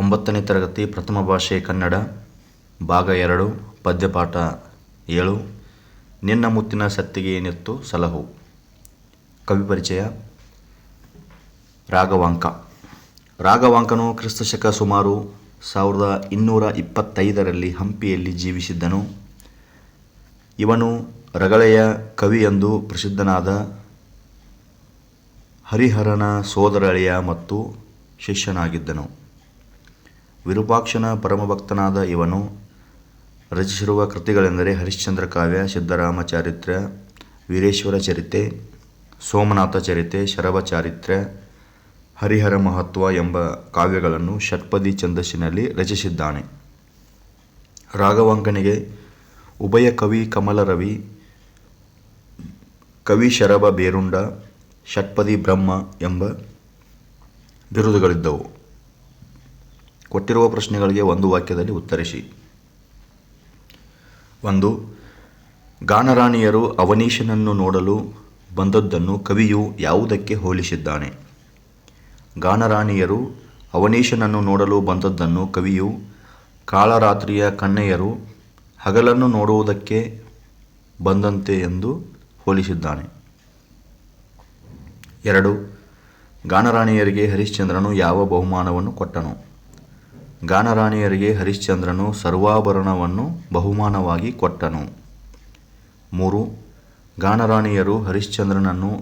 ಒಂಬತ್ತನೇ ತರಗತಿ ಪ್ರಥಮ ಭಾಷೆ ಕನ್ನಡ, ಭಾಗ ಎರಡು, ಪದ್ಯಪಾಠ ಏಳು. ನಿನ್ನ ಮುತ್ತಿನ ಸತ್ತಿಗೆ ಏನಿತ್ತು ಸಲಹು. ಕವಿ ಪರಿಚಯ, ರಾಘವಾಂಕ. ರಾಘವಾಂಕನು ಕ್ರಿಸ್ತಶಕ ಸುಮಾರು ಸಾವಿರದ ಇನ್ನೂರ ಇಪ್ಪತ್ತೈದರಲ್ಲಿ ಹಂಪಿಯಲ್ಲಿ ಜೀವಿಸಿದ್ದನು. ಇವನು ರಗಳೆಯ ಕವಿ ಎಂದು ಪ್ರಸಿದ್ಧನಾದ ಹರಿಹರನ ಸೋದರಳಿಯ ಮತ್ತು ಶಿಷ್ಯನಾಗಿದ್ದನು. ವಿರೂಪಾಕ್ಷನ ಪರಮಭಕ್ತನಾದ ಇವನು ರಚಿಸಿರುವ ಕೃತಿಗಳೆಂದರೆ ಹರಿಶ್ಚಂದ್ರ ಕಾವ್ಯ ಸಿದ್ಧರಾಮ ಚಾರಿತ್ರ್ಯ ವೀರೇಶ್ವರ ಚರಿತೆ, ಸೋಮನಾಥ ಚರಿತೆ ಶರಭ ಚಾರಿತ್ರ್ಯ ಹರಿಹರ ಮಹತ್ವ ಎಂಬ ಕಾವ್ಯಗಳನ್ನು ಷಟ್ಪದಿ ಛಂದಸ್ಸಿನಲ್ಲಿ ರಚಿಸಿದ್ದಾನೆ. ರಾಘವಾಂಕನಿಗೆ ಉಭಯ ಕವಿ ಕಮಲರವಿ ಕವಿ ಶರಭ ಬೇರುಂಡ ಷಟ್ಪದಿ ಬ್ರಹ್ಮ ಎಂಬ ಬಿರುದುಗಳಿದ್ದವು. ಕೊಟ್ಟಿರುವ ಪ್ರಶ್ನೆಗಳಿಗೆ ಒಂದು ವಾಕ್ಯದಲ್ಲಿ ಉತ್ತರಿಸಿ. ಒಂದು, ಗಾನರಾಣಿಯರು ಅವನೀಶನನ್ನು ನೋಡಲು ಬಂದದ್ದನ್ನು ಕವಿಯು ಯಾವುದಕ್ಕೆ ಹೋಲಿಸಿದ್ದಾನೆ? ಗಾನರಾಣಿಯರು ಅವನೀಶನನ್ನು ನೋಡಲು ಬಂದದ್ದನ್ನು ಕವಿಯು ಕಾಳರಾತ್ರಿಯ ಕನ್ನೆಯರು ಹಗಲನ್ನು ನೋಡುವುದಕ್ಕೆ ಬಂದಂತೆ ಎಂದು ಹೋಲಿಸಿದ್ದಾನೆ. ಎರಡು, ಗಾನರಾಣಿಯರಿಗೆ ಹರಿಶ್ಚಂದ್ರನು ಯಾವ ಬಹುಮಾನವನ್ನು ಕೊಟ್ಟನು? ಗಾನರಾಣಿಯರಿಗೆ ಹರಿಶ್ಚಂದ್ರನು ಸರ್ವಾಭರಣವನ್ನು ಬಹುಮಾನವಾಗಿ ಕೊಟ್ಟನು. ಮೂರು, ಗಾನರಾಣಿಯರು ಹರಿಶ್ಚಂದ್ರನನ್ನು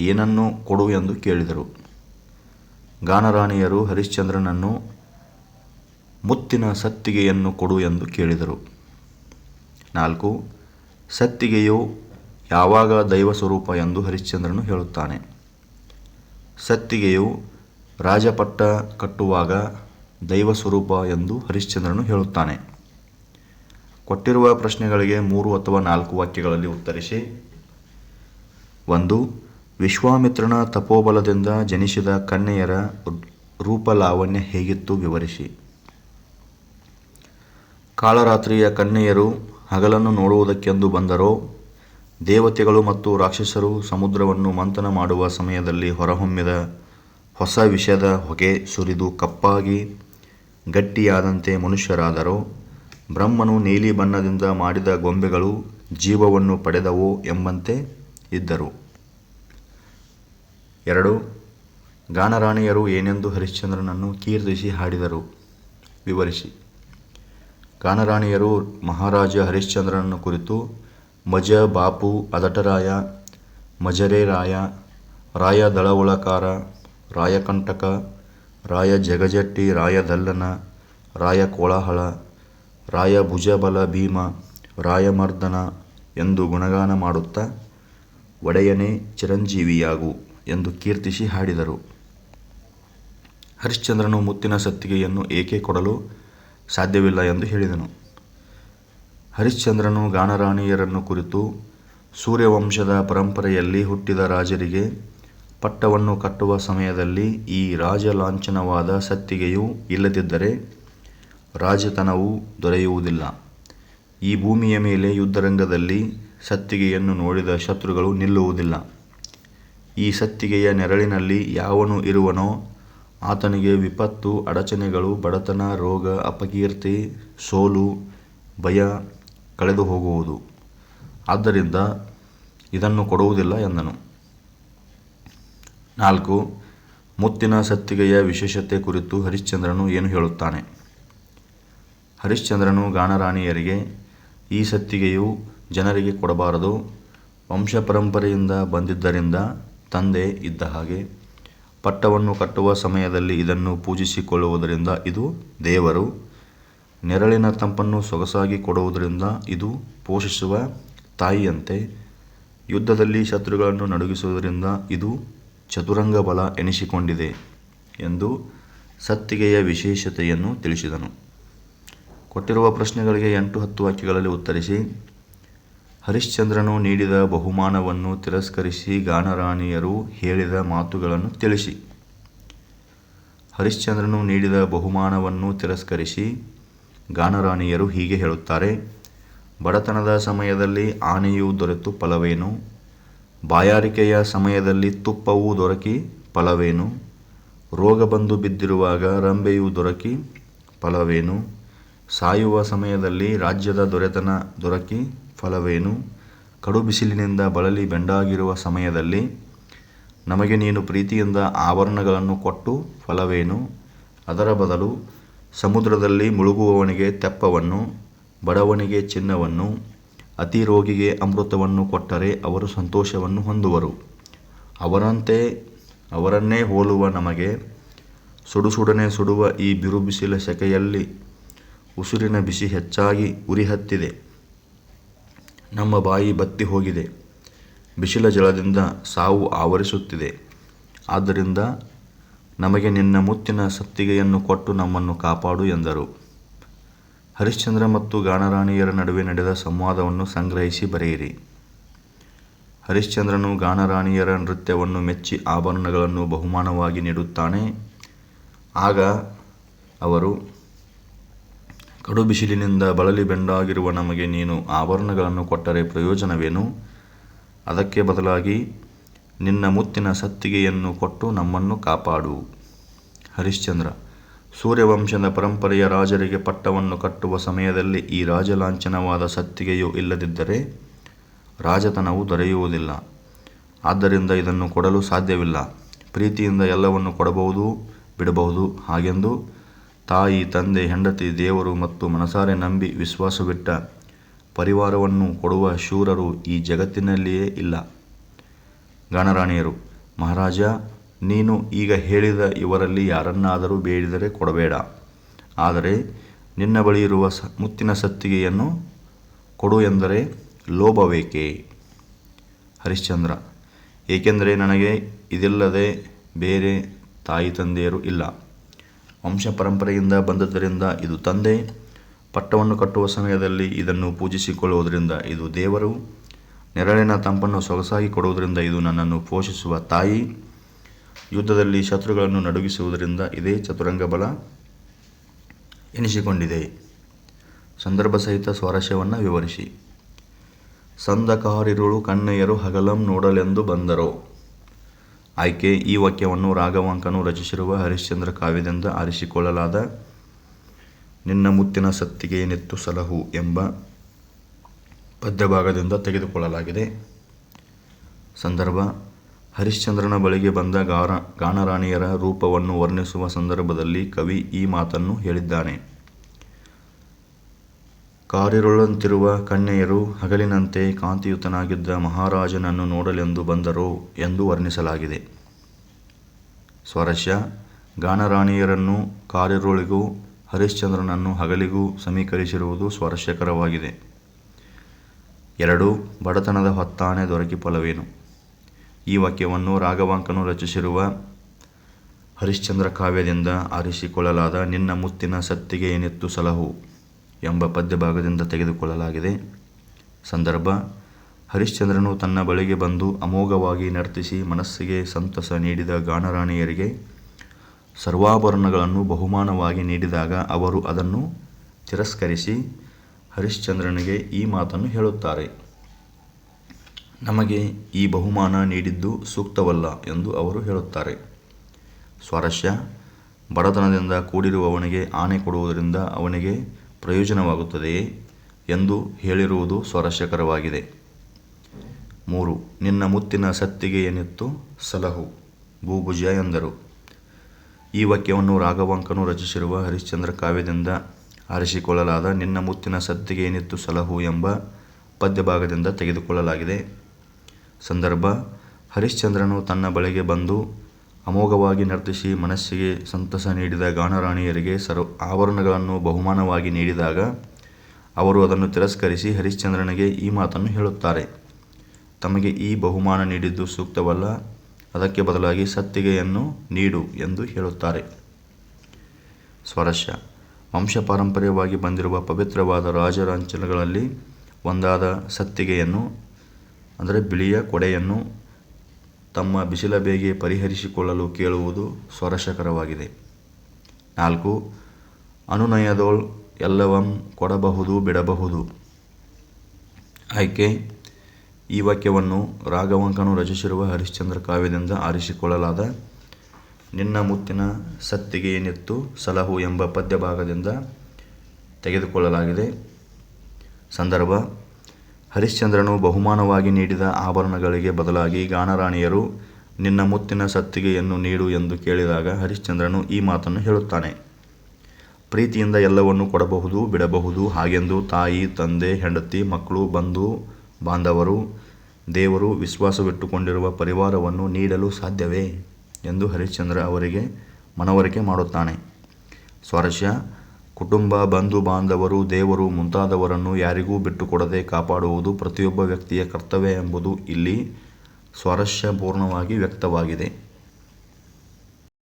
ಏನನ್ನು ಕೊಡು ಎಂದು ಕೇಳಿದರು. ಗಾನರಾಣಿಯರು ಹರಿಶ್ಚಂದ್ರನನ್ನು ಮುತ್ತಿನ ಸತ್ತಿಗೆಯನ್ನು ಕೊಡು ಎಂದು ಕೇಳಿದರು. ನಾಲ್ಕು, ಸತ್ತಿಗೆಯು ಯಾವಾಗ ದೈವ ಸ್ವರೂಪ ಎಂದು ಹರಿಶ್ಚಂದ್ರನು ಹೇಳುತ್ತಾನೆ. ಸತ್ತಿಗೆಯು ರಾಜಪಟ್ಟ ಕಟ್ಟುವಾಗ ದೈವ ಸ್ವರೂಪ ಎಂದು ಹರಿಶ್ಚಂದ್ರನು ಹೇಳುತ್ತಾನೆ. ಕೊಟ್ಟಿರುವ ಪ್ರಶ್ನೆಗಳಿಗೆ ಮೂರು ಅಥವಾ ನಾಲ್ಕು ವಾಕ್ಯಗಳಲ್ಲಿ ಉತ್ತರಿಸಿ. ಒಂದು, ವಿಶ್ವಾಮಿತ್ರನ ತಪೋಬಲದಿಂದ ಜನಿಸಿದ ಕನ್ಯೆಯರ ರೂಪಲಾವಣ್ಯ ಹೇಗಿತ್ತು ವಿವರಿಸಿ. ಕಾಳರಾತ್ರಿಯ ಕನ್ಯೆಯರು ಹಗಲನ್ನು ನೋಡುವುದಕ್ಕೆಂದು ಬಂದರೋ, ದೇವತೆಗಳು ಮತ್ತು ರಾಕ್ಷಸರು ಸಮುದ್ರವನ್ನು ಮಂಥನ ಮಾಡುವ ಸಮಯದಲ್ಲಿ ಹೊರಹೊಮ್ಮಿದ ಹೊಸ ವಿಷಯದ ಹೊಗೆ ಸುರಿದು ಕಪ್ಪಾಗಿ ಗಟ್ಟಿಯಾದಂತೆ ಮನುಷ್ಯರಾದರೋ, ಬ್ರಹ್ಮನು ನೀಲಿ ಬಣ್ಣದಿಂದ ಮಾಡಿದ ಗೊಂಬೆಗಳು ಜೀವವನ್ನು ಪಡೆದವು ಎಂಬಂತೆ ಇದ್ದರು. ಎರಡು, ಗಾನರಾಣಿಯರು ಏನೆಂದು ಹರಿಶ್ಚಂದ್ರನನ್ನು ಕೀರ್ತಿಸಿ ಹಾಡಿದರು? ವಿವರಿಸಿ. ಗಾನರಾಣಿಯರು ಮಹಾರಾಜ ಹರಿಶ್ಚಂದ್ರನನ್ನು ಕುರಿತು, ಮಜ ಬಾಪು ಅದಟರಾಯ, ಮಜರೆ ರಾಯ ರಾಯ ದಳವಳಕಾರ, ರಾಯಕಂಟಕ ರಾಯ ಜಗಜಟ್ಟಿ, ರಾಯ ದಲ್ಲನ, ರಾಯ ಕೋಲಾಹಲ ರಾಯ ಭುಜಬಲ ಭೀಮ ರಾಯಮರ್ದನ ಎಂದು ಗುಣಗಾನ ಮಾಡುತ್ತಾ ಒಡೆಯನೇ ಚಿರಂಜೀವಿಯಾಗು ಎಂದು ಕೀರ್ತಿಸಿ ಹಾಡಿದರು. ಹರಿಶ್ಚಂದ್ರನು ಮುತ್ತಿನ ಸತ್ತಿಗೆಯನ್ನು ಏಕೆ ಕೊಡಲು ಸಾಧ್ಯವಿಲ್ಲ ಎಂದು ಹೇಳಿದನು. ಹರಿಶ್ಚಂದ್ರನು ಗಾನರಾಣಿಯರನ್ನು ಕುರಿತು ಸೂರ್ಯವಂಶದ ಪರಂಪರೆಯಲ್ಲಿ ಹುಟ್ಟಿದ ರಾಜರಿಗೆ ಪಟ್ಟವನ್ನು ಕಟ್ಟುವ ಸಮಯದಲ್ಲಿ ಈ ರಾಜಲಾಂಛನವಾದ ಸತ್ತಿಗೆಯು ಇಲ್ಲದಿದ್ದರೆ ರಾಜತನವು ದೊರೆಯುವುದಿಲ್ಲ. ಈ ಭೂಮಿಯ ಮೇಲೆ ಯುದ್ಧರಂಗದಲ್ಲಿ ಸತ್ತಿಗೆಯನ್ನು ನೋಡಿದ ಶತ್ರುಗಳು ನಿಲ್ಲುವುದಿಲ್ಲ. ಈ ಸತ್ತಿಗೆಯ ನೆರಳಿನಲ್ಲಿ ಯಾವನು ಇರುವನೋ ಆತನಿಗೆ ವಿಪತ್ತು, ಅಡಚಣೆಗಳು, ಬಡತನ, ರೋಗ, ಅಪಕೀರ್ತಿ, ಸೋಲು, ಭಯ ಕಳೆದು ಹೋಗುವುದು ಆದ್ದರಿಂದ ಇದನ್ನು ಕೊಡುವುದಿಲ್ಲ ಎಂದನು. ನಾಲ್ಕು, ಮುತ್ತಿನ ಸತ್ತಿಗೆಯ ವಿಶೇಷತೆ ಕುರಿತು ಹರಿಶ್ಚಂದ್ರನು ಏನು ಹೇಳುತ್ತಾನೆ? ಹರಿಶ್ಚಂದ್ರನು ಗಾಣರಾಣಿಯರಿಗೆ, ಈ ಸತ್ತಿಗೆಯು ಜನರಿಗೆ ಕೊಡಬಾರದು ವಂಶ ಪರಂಪರೆಯಿಂದ ಬಂದಿದ್ದರಿಂದ ತಂದೆ ಇದ್ದ ಹಾಗೆ, ಪಟ್ಟವನ್ನು ಕಟ್ಟುವ ಸಮಯದಲ್ಲಿ ಇದನ್ನು ಪೂಜಿಸಿಕೊಳ್ಳುವುದರಿಂದ ಇದು ದೇವರು, ನೆರಳಿನ ತಂಪನ್ನು ಸೊಗಸಾಗಿ ಕೊಡುವುದರಿಂದ ಇದು ಪೋಷಿಸುವ ತಾಯಿಯಂತೆ, ಯುದ್ಧದಲ್ಲಿ ಶತ್ರುಗಳನ್ನು ನಡುಗಿಸುವುದರಿಂದ ಇದು ಚತುರಂಗ ಬಲ ಎನಿಸಿಕೊಂಡಿದೆ ಎಂದು ಸತ್ತಿಗೆಯ ವಿಶೇಷತೆಯನ್ನು ತಿಳಿಸಿದನು. ಕೊಟ್ಟಿರುವ ಪ್ರಶ್ನೆಗಳಿಗೆ ಎಂಟು ಹತ್ತು ವಾಕ್ಯಗಳಲ್ಲಿ ಉತ್ತರಿಸಿ, ಹರಿಶ್ಚಂದ್ರನು ನೀಡಿದ ಬಹುಮಾನವನ್ನು ತಿರಸ್ಕರಿಸಿ ಗಾನರಾಣಿಯರು ಹೇಳಿದ ಮಾತುಗಳನ್ನು ತಿಳಿಸಿ. ಹರಿಶ್ಚಂದ್ರನು ನೀಡಿದ ಬಹುಮಾನವನ್ನು ತಿರಸ್ಕರಿಸಿ ಗಾನರಾಣಿಯರು ಹೀಗೆ ಹೇಳುತ್ತಾರೆ, ಬಡತನದ ಸಮಯದಲ್ಲಿ ಆನೆಯು ದೊರೆತು ಫಲವೇನು? ಬಾಯಾರಿಕೆಯ ಸಮಯದಲ್ಲಿ ತುಪ್ಪವೂ ದೊರಕಿ, ಫಲವೇನು? ರೋಗ ಬಂದು ಬಿದ್ದಿರುವಾಗ ರಂಬೆಯೂ ದೊರಕಿ, ಫಲವೇನು? ಸಾಯುವ ಸಮಯದಲ್ಲಿ ರಾಜ್ಯದ ದೊರೆತನ ದೊರಕಿ, ಫಲವೇನು? ಕಡು ಬಿಸಿಲಿನಿಂದ ಬಳಲಿ ಬೆಂಡಾಗಿರುವ ಸಮಯದಲ್ಲಿ ನಮಗೆ ನೀನು ಪ್ರೀತಿಯಿಂದ ಆವರಣಗಳನ್ನು ಕೊಟ್ಟು, ಫಲವೇನು? ಅದರ ಬದಲು ಸಮುದ್ರದಲ್ಲಿ ಮುಳುಗುವವನಿಗೆ ತೆಪ್ಪವನ್ನು, ಬಡವನಿಗೆ ಚಿನ್ನವನ್ನು ಅತಿ ರೋಗಿಗೆ ಅಮೃತವನ್ನು ಕೊಟ್ಟರೆ ಅವರು ಸಂತೋಷವನ್ನು ಹೊಂದುವರು. ಅವರಂತೆ ಅವರನ್ನೇ ಹೋಲುವ ನಮಗೆ ಸುಡು ಸುಡನೆ ಸುಡುವ ಈ ಬಿರುಬಿಸಿಲ ಸೆಕೆಯಲ್ಲಿ ಉಸಿರಿನ ಬಿಸಿ ಹೆಚ್ಚಾಗಿ ಉರಿ ಹತ್ತಿದೆ. ನಮ್ಮ ಬಾಯಿ ಬತ್ತಿ ಹೋಗಿದೆ. ಬಿಸಿಲ ಜಲದಿಂದ ಸಾವು ಆವರಿಸುತ್ತಿದೆ. ಆದ್ದರಿಂದ ನಮಗೆ ನಿನ್ನ ಮುತ್ತಿನ ಸತ್ತಿಗೆಯನ್ನು ಕೊಟ್ಟು ನಮ್ಮನ್ನು ಕಾಪಾಡು ಎಂದರು. ಹರಿಶ್ಚಂದ್ರ ಮತ್ತು ಗಾಣರಾಣಿಯರ ನಡುವೆ ನಡೆದ ಸಂವಾದವನ್ನು ಸಂಗ್ರಹಿಸಿ ಬರೆಯಿರಿ. ಹರಿಶ್ಚಂದ್ರನು ಗಾಣರಾಣಿಯರ ನೃತ್ಯವನ್ನು ಮೆಚ್ಚಿ ಆಭರಣಗಳನ್ನು ಬಹುಮಾನವಾಗಿ ನೀಡುತ್ತಾನೆ. ಆಗ ಅವರು, ಕಡು ಬಿಸಿಲಿನಿಂದ ಬಳಲಿ ಬೆಂಡಾಗಿರುವ ನಮಗೆ ನೀನು ಆಭರಣಗಳನ್ನು ಕೊಟ್ಟರೆ ಪ್ರಯೋಜನವೇನು? ಅದಕ್ಕೆ ಬದಲಾಗಿ ನಿನ್ನ ಮುತ್ತಿನ ಸತ್ತಿಗೆಯನ್ನು ಕೊಟ್ಟು ನಮ್ಮನ್ನು ಕಾಪಾಡು. ಹರಿಶ್ಚಂದ್ರ ಸೂರ್ಯವಂಶದ ಪರಂಪರೆಯ ರಾಜರಿಗೆ ಪಟ್ಟವನ್ನು ಕಟ್ಟುವ ಸಮಯದಲ್ಲಿ ಈ ರಾಜಲಾಂಛನವಾದ ಸತ್ತಿಗೆಯು ಇಲ್ಲದಿದ್ದರೆ ರಾಜತನವು ದೊರೆಯುವುದಿಲ್ಲ. ಆದ್ದರಿಂದ ಇದನ್ನು ಕೊಡಲು ಸಾಧ್ಯವಿಲ್ಲ. ಪ್ರೀತಿಯಿಂದ ಎಲ್ಲವನ್ನು ಕೊಡಬಹುದು, ಬಿಡಬಹುದು. ಹಾಗೆಂದು ತಾಯಿ, ತಂದೆ, ಹೆಂಡತಿ, ದೇವರು ಮತ್ತು ಮನಸಾರೆ ನಂಬಿ ವಿಶ್ವಾಸವಿಟ್ಟ ಪರಿವಾರವನ್ನು ಕೊಡುವ ಶೂರರು ಈ ಜಗತ್ತಿನಲ್ಲಿಯೇ ಇಲ್ಲ. ಗಣರಾಣಿಯರು, ಮಹಾರಾಜ ನೀನು ಈಗ ಹೇಳಿದ ಇವರಲ್ಲಿ ಯಾರನ್ನಾದರೂ ಬೇಡಿದರೆ ಕೊಡಬೇಡ. ಆದರೆ ನಿನ್ನ ಬಳಿ ಇರುವ ಸ, ಮುತ್ತಿನ ಸತ್ತಿಗೆಯನ್ನು ಕೊಡು ಎಂದರೆ ಲೋಭವೇಕೆ? ಹರಿಶ್ಚಂದ್ರ, ಏಕೆಂದರೆ ನನಗೆ ಇದಿಲ್ಲದೆ ಬೇರೆ ತಾಯಿ ತಂದೆಯರು ಇಲ್ಲ. ವಂಶ ಪರಂಪರೆಯಿಂದ ಬಂದದ್ದರಿಂದ ಇದು ತಂದೆ. ಪಟ್ಟವನ್ನು ಕಟ್ಟುವ ಸಮಯದಲ್ಲಿ ಇದನ್ನು ಪೂಜಿಸಿಕೊಳ್ಳುವುದರಿಂದ ಇದು ದೇವರು. ನೆರಳಿನ ತಂಪನ್ನು ಸೊಗಸಾಗಿ ಕೊಡುವುದರಿಂದ ಇದು ನನ್ನನ್ನು ಪೋಷಿಸುವ ತಾಯಿ. ಯುದ್ಧದಲ್ಲಿ ಶತ್ರುಗಳನ್ನು ನಡುಗಿಸುವುದರಿಂದ ಇದೇ ಚತುರಂಗ ಬಲ ಎನಿಸಿಕೊಂಡಿದೆ. ಸಂದರ್ಭ ಸಹಿತ ಸ್ವಾರಸ್ಯವನ್ನು ವಿವರಿಸಿ. ಸಂದಕಾರಿರುಳು ಕಣ್ಣಯ್ಯರು ಹಗಲಂ ನೋಡಲೆಂದು ಬಂದರು. ಆಯ್ಕೆ, ಈ ವಾಕ್ಯವನ್ನು ರಾಘವಾಂಕನು ರಚಿಸಿರುವ ಹರಿಶ್ಚಂದ್ರ ಕಾವ್ಯದಿಂದ ಆರಿಸಿಕೊಳ್ಳಲಾದ ನಿನ್ನ ಮುತ್ತಿನ ಸತ್ತಿಗೆ ನೆತ್ತು ಸಲಹು ಎಂಬ ಪದ್ಯಭಾಗದಿಂದ ತೆಗೆದುಕೊಳ್ಳಲಾಗಿದೆ. ಸಂದರ್ಭ ಹರಿಶ್ಚಂದ್ರನ ಬಳಿಗೆ ಬಂದ ಗಾರ ಗಾಣರಾಣಿಯರ ರೂಪವನ್ನು ವರ್ಣಿಸುವ ಸಂದರ್ಭದಲ್ಲಿ ಕವಿ ಈ ಮಾತನ್ನು ಹೇಳಿದ್ದಾನೆ. ಕಾರಿರುಳಂತಿರುವ ಕನ್ಯೆಯರು ಹಗಲಿನಂತೆ ಕಾಂತಿಯುತನಾಗಿದ್ದ ಮಹಾರಾಜನನ್ನು ನೋಡಲೆಂದು ಬಂದರು ಎಂದು ವರ್ಣಿಸಲಾಗಿದೆ. ಸ್ವರಸ್ಯ ಗಾನರಾಣಿಯರನ್ನು ಕಾರಿರುಳಿಗೂ ಹರಿಶ್ಚಂದ್ರನನ್ನು ಹಗಲಿಗೂ ಸಮೀಕರಿಸಿರುವುದು ಸ್ವರಸ್ಯಕರವಾಗಿದೆ ಎರಡು, ಬಡತನದ ಹೊತ್ತಾನೆ ದೊರಕಿ ಫಲವೇನು ಈ ವಾಕ್ಯವನ್ನು ರಾಘವಾಂಕನು ರಚಿಸಿರುವ ಹರಿಶ್ಚಂದ್ರ ಕಾವ್ಯದಿಂದ ಆರಿಸಿಕೊಳ್ಳಲಾದ ನಿನ್ನ ಮುತ್ತಿನ ಸತ್ತಿಗೆ ಏನೆತ್ತು ಸಲಹು ಎಂಬ ಪದ್ಯಭಾಗದಿಂದ ತೆಗೆದುಕೊಳ್ಳಲಾಗಿದೆ. ಸಂದರ್ಭ, ಹರಿಶ್ಚಂದ್ರನು ತನ್ನ ಬಳಿಗೆ ಬಂದು ಅಮೋಘವಾಗಿ ನರ್ತಿಸಿ ಮನಸ್ಸಿಗೆ ಸಂತಸ ನೀಡಿದ ಗಾಣರಾಣಿಯರಿಗೆ ಸರ್ವಾಭರಣಗಳನ್ನು ಬಹುಮಾನವಾಗಿ ನೀಡಿದಾಗ ಅವರು ಅದನ್ನು ತಿರಸ್ಕರಿಸಿ ಹರಿಶ್ಚಂದ್ರನಿಗೆ ಈ ಮಾತನ್ನು ಹೇಳುತ್ತಾರೆ. ನಮಗೆ ಈ ಬಹುಮಾನ ನೀಡಿದ್ದು ಸೂಕ್ತವಲ್ಲ ಎಂದು ಅವರು ಹೇಳುತ್ತಾರೆ. ಸ್ವಾರಸ್ಯ, ಬಡತನದಿಂದ ಕೂಡಿರುವವನಿಗೆ ಆನೆ ಕೊಡುವುದರಿಂದ ಅವನಿಗೆ ಪ್ರಯೋಜನವಾಗುತ್ತದೆಯೇ ಎಂದು ಹೇಳಿರುವುದು ಸ್ವಾರಸ್ಯಕರವಾಗಿದೆ. ಮೂರು, ನಿನ್ನ ಮುತ್ತಿನ ಸತ್ತಿಗೆ ಏನಿತ್ತು ಸಲಹು, ಭೂಭುಜ ಎಂದರು. ಈ ವಾಕ್ಯವನ್ನು ರಾಘವಾಂಕನು ರಚಿಸಿರುವ ಹರಿಶ್ಚಂದ್ರ ಕಾವ್ಯದಿಂದ ಆರಿಸಿಕೊಳ್ಳಲಾದ ನಿನ್ನ ಮುತ್ತಿನ ಸತ್ತಿಗೆ ಏನಿತ್ತು ಸಲಹು ಎಂಬ ಪದ್ಯಭಾಗದಿಂದ ತೆಗೆದುಕೊಳ್ಳಲಾಗಿದೆ. ಸಂದರ್ಭ, ಹರಿಶ್ಚಂದ್ರನು ತನ್ನ ಬಳಿಗೆ ಬಂದು ಅಮೋಘವಾಗಿ ನರ್ತಿಸಿ ಮನಸ್ಸಿಗೆ ಸಂತಸ ನೀಡಿದ ಗಾಣರಾಣಿಯರಿಗೆ ಸರ್ವ ಆವರಣಗಳನ್ನು ಬಹುಮಾನವಾಗಿ ನೀಡಿದಾಗ ಅವರು ಅದನ್ನು ತಿರಸ್ಕರಿಸಿ ಹರಿಶ್ಚಂದ್ರನಿಗೆ ಈ ಮಾತನ್ನು ಹೇಳುತ್ತಾರೆ. ತಮಗೆ ಈ ಬಹುಮಾನ ನೀಡಿದ್ದು ಸೂಕ್ತವಲ್ಲ, ಅದಕ್ಕೆ ಬದಲಾಗಿ ಸತ್ತಿಗೆಯನ್ನು ನೀಡು ಎಂದು ಹೇಳುತ್ತಾರೆ. ಸ್ವರಶ ವಂಶ ಪಾರಂಪರ್ಯವಾಗಿ ಬಂದಿರುವ ಪವಿತ್ರವಾದ ರಾಜರಾಂಚಲಗಳಲ್ಲಿ ಒಂದಾದ ಸತ್ತಿಗೆಯನ್ನು ಅಂದರೆ ಬಿಳಿಯ ಕೊಡೆಯನ್ನು ತಮ್ಮ ಬಿಸಿಲ ಬೇಗೆ ಪರಿಹರಿಸಿಕೊಳ್ಳಲು ಕೇಳುವುದು ಸ್ವರಶಕರವಾಗಿದೆ ನಾಲ್ಕು, ಅನುನಯದೋಳ್ ಎಲ್ಲವಂ ಕೊಡಬಹುದು ಬಿಡಬಹುದು. ಆಯ್ಕೆ, ಈ ವಾಕ್ಯವನ್ನು ರಾಘವಂಕನು ರಚಿಸಿರುವ ಹರಿಶ್ಚಂದ್ರ ಕಾವ್ಯದಿಂದ ಆರಿಸಿಕೊಳ್ಳಲಾದ ನಿನ್ನ ಮುತ್ತಿನ ಸತ್ತಿಗೆ ಏನಿತ್ತು ಸಲಹು ಎಂಬ ಪದ್ಯಭಾಗದಿಂದ ತೆಗೆದುಕೊಳ್ಳಲಾಗಿದೆ. ಸಂದರ್ಭ ಹರಿಶ್ಚಂದ್ರನು ಬಹುಮಾನವಾಗಿ ನೀಡಿದ ಆಭರಣಗಳಿಗೆ ಬದಲಾಗಿ, ಗಾನರಾಣಿಯರು, ನಿನ್ನ ಮುತ್ತಿನ ಸತ್ತಿಗೆಯನ್ನು ನೀಡು ಎಂದು ಕೇಳಿದಾಗ ಹರಿಶ್ಚಂದ್ರನು ಈ ಮಾತನ್ನು ಹೇಳುತ್ತಾನೆ. ಪ್ರೀತಿಯಿಂದ ಎಲ್ಲವನ್ನೂ ಕೊಡಬಹುದು, ಬಿಡಬಹುದು, ಹಾಗೆಂದು ತಾಯಿ, ತಂದೆ, ಹೆಂಡತಿ, ಮಕ್ಕಳು, ಬಂಧು, ಬಾಂಧವರು, ದೇವರು ವಿಶ್ವಾಸವಿಟ್ಟುಕೊಂಡಿರುವ ಪರಿವಾರವನ್ನು ನೀಡಲು ಸಾಧ್ಯವೇ? ಎಂದು ಹರಿಶ್ಚಂದ್ರ ಅವರಿಗೆ ಮನವರಿಕೆ ಮಾಡುತ್ತಾನೆ. ಸ್ವಾರಸ್ಯ ಕುಟುಂಬ, ಬಂಧು ಬಾಂಧವರು, ದೇವರು ಮುಂತಾದವರನ್ನು ಯಾರಿಗೂ ಬಿಟ್ಟುಕೊಡದೆ ಕಾಪಾಡುವುದು ಪ್ರತಿಯೊಬ್ಬ ವ್ಯಕ್ತಿಯ ಕರ್ತವ್ಯ ಎಂಬುದು ಇಲ್ಲಿ ಸ್ವಾರಸ್ಯಪೂರ್ಣವಾಗಿ ವ್ಯಕ್ತವಾಗಿದೆ.